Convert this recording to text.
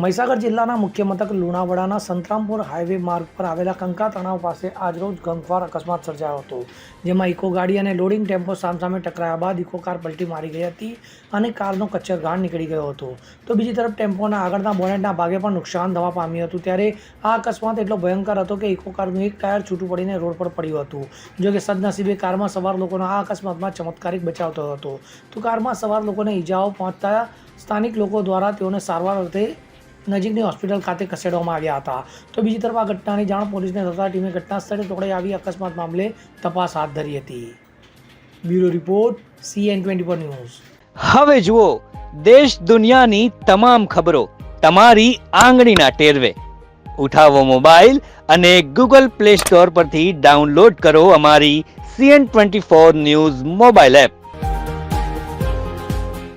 મહીસાગર જિલ્લાના મુખ્ય મથક લુણાવાડાના સંતરામપુર હાઈવે માર્ગ પર આવેલા કંકા તણાવ પાસે આજરોજ ગમખ્વાર અકસ્માત સર્જાયો હતો, જેમાં ઇકો ગાડી અને લોડિંગ ટેમ્પો સામસામે ટકરાયા બાદ ઇકો કાર પલટી મારી ગઈ હતી અને કારનો કચ્છરઘાણ નીકળી ગયો હતો. તો બીજી તરફ ટેમ્પોના આગળના બોનેટના ભાગે પણ નુકસાન થવા પામ્યું હતું, ત્યારે આ અકસ્માત એટલો ભયંકર હતો કે ઇકો કારનું એક ટાયર છૂટું પડીને રોડ પર પડ્યું હતું. જો કે સદનસીબે કારમાં સવાર લોકોનો આ અકસ્માતમાં ચમત્કારિક બચાવ થયો હતો. તો કારમાં સવાર લોકોને ઈજાઓ પહોંચતા સ્થાનિક લોકો દ્વારા તેઓને સારવાર અર્થે નજીકની હોસ્પિટલ ખાતે ખસેડવામાં આવ્યા હતા. તો બીજી તરફ આ ઘટનાની જાણ પોલીસને થતાં ટીમે ઘટના સ્થળે દોડી આવી અકસ્માત મામલે તપાસ હાથ ધરી હતી. Bureau report CN twenty four news. હવે જુઓ, દેશ દુનિયાની તમામ ખબરો તમારી આંગળીના ટેરવે. ઉઠાવો મોબાઈલ અને ગૂગલ પ્લે સ્ટોર પરથી ડાઉનલોડ કરો અમારી CN twenty four news mobile app.